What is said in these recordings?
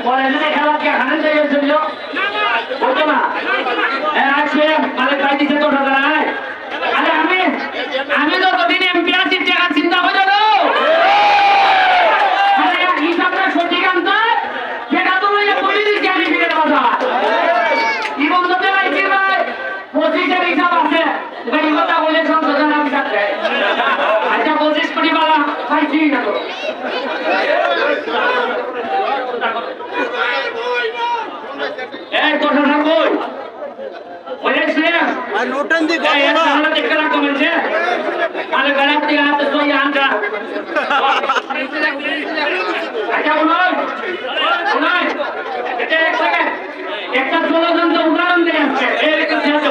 এখানে খেলা কি হানে জায়গা চলল ওকে না? আজকে মানে কাজ দিতে তো টাকা আরে আমি আমি যতদিন এমপি আছি, টাকা চিন্তা হয়ে যাব হিসাবটা সঠিক আনতে টাকা তো তুমি দিচ্ছি আমি ফিরে দেওয়া যা ইবন তো পাইছি ভাই পঁচিশের হিসাব আছে। এই কথা বলে সন্তোষ আমি থাকবে আচ্ছা পঁচিশ কোটি বাবা পাইছি না তো এই কথা না কই? বলেছি আর নোটান দি এই এক সামনে দেখে রাখো আরে গলাপ দিয়ে হাতে সই আনটা আচ্ছা বলুন শুনুন এটা এক সেকেন্ড একটা ষোলজন্ত উদাহরণ দিয়ে আসছে এরকম শেষ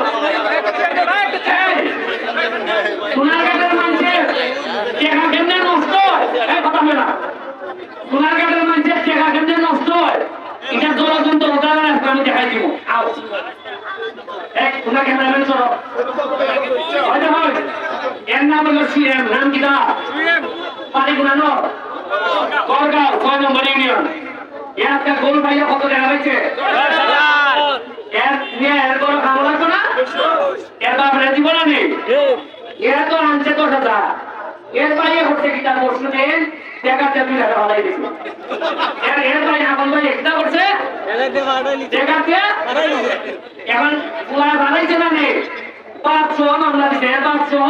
সোনারঘাটের মানুষের টেকা কেমনে নষ্ট হয় এই কথা বলা সোনারঘাটের মানুষের টেকা কেমনে নষ্ট হয় এটা ষোলজন্ত উদাহরণ আজকে আমি দেখাই দিব আও এক তোমরা ক্যামেরাম্যান চলো এর নাম হলো সিএম নাম কি দা পানি গুনানো করগাঁও ছয় নম্বর ইউনিয়ন। এর একটা গোল ভাইয়া কত দেখা হয়েছে এর নিয়ে এর কোনো খাওয়া লাগবে না? এর বাপরে দিব না নেই এর তো আনছে দশ হাজার। এর বাইরে হচ্ছে কি তার প্রশ্ন দেন দেখাতে দুই টাকা হলাই দিচ্ছে এর এর ভাই এখন ভাই একটা করছে? দেখাতে এখন পুরা বানাইছে না নেই পাঁচশো মামলা দিছে পাঁচশো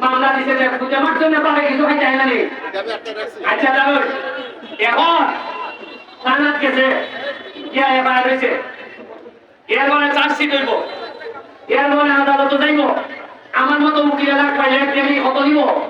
মামলা দিছে যে খুঁজে আমার জন্য পারে কিছু খাই যায় না নেই আচ্ছা যাবে এখন থানাত গেছে গিয়া এবার হয়েছে। এর মানে চার্জশিট হইব। এর মানে আদালত যাইব। আমার মতো উকিল লাখ পাইলে কত দিব হ্যাঁ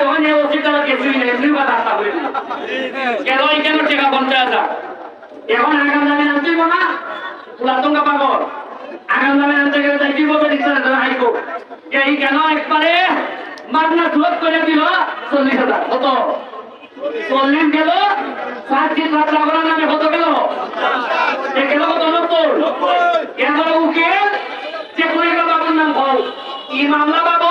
তখন এ তারা কিছুই নেই? এমনি করে কেন এই কেন টাকা পঞ্চাশ হাজার এখন আগাম নামতে না? পাগল। আগাম নামতে গেলে তাই কি বলবে হাইকোর্ট এই কেন একবারে মামলা শোধ করে দিল? চল্লিশ হাজার। কত? চল্লিশ গেল? মাত্রা করার নামে কত গেল? গেল কত? নব্বই। এরপরে উকিল যে কুড়ি বাবুর নাম বল? ই মামলা বাবু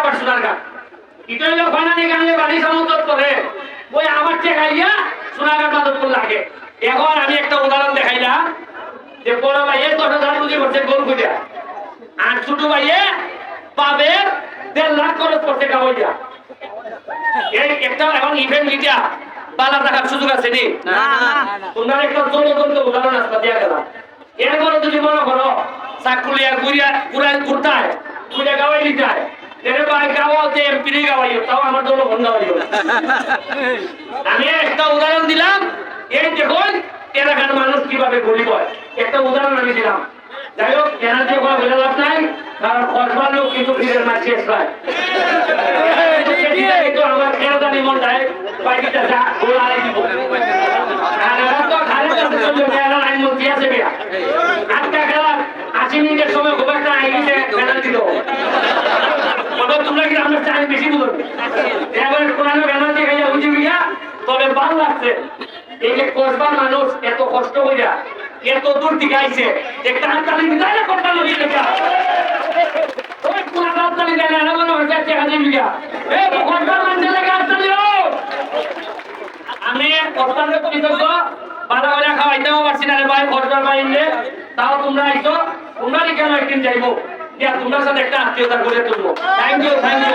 আবার সোনার ফানানি গানে লাগে এখন আমি একটা উদাহরণ দেখাইলাম যে বড় ভাইয়ে দশ হাজার পুঁজি করছে গোল খুঁজা আর ছোট ভাইয়ে পাবে দেড় লাখ খরচ করছে কাবইয়া এই একটা এখন ইভেন্ট লিটা বালা টাকার সুযোগ আছে নি? তোমরা একটা জনগণ উদাহরণ আসবা দিয়া এরপরে যদি মনে করো চাকুলিয়া গুড়িয়া গুড়াই গুড়িয়া গাওয়াই লিটায় আমি একটা উদাহরণ দিলাম এই দেখুন এলাকার মানুষ কীভাবে গরিব হয়। একটা উদাহরণ আমি দিলাম। যাই হোক এনার্জি কোনো বলে লাভ নাই, কারণ কসবার লোক কিন্তু ফিরের মাছ শেষ পায় আমার খেয়াল মন যায় বাইকটা যা গোলা তোমরা কি আমরা চাই বুঝো বুঝি তবে ভালো লাগছে। এই যে কসবার মানুষ এত কষ্ট কইরা এত দূর থেকে আইছে। যে কান কালি বিদায় না করতে লাগি লেখা? ওই কোরআন রাস্তালি দেয় না মনে হচ্ছে টাকা দিয়ে বিঘা এই কসবার মানুষের লেগে রাস্তালি আমি অত্যন্ত কৃতজ্ঞ বাধা বাধা খাওয়াইতেও পারছি না রে ভাই খরচার বাইরে তাও তোমরা আইছো, তোমরা কেন একদিন যাইবো? দিয়া তোমরা সাথে একটা আত্মীয়তা করে তুলবো। Thank you thank you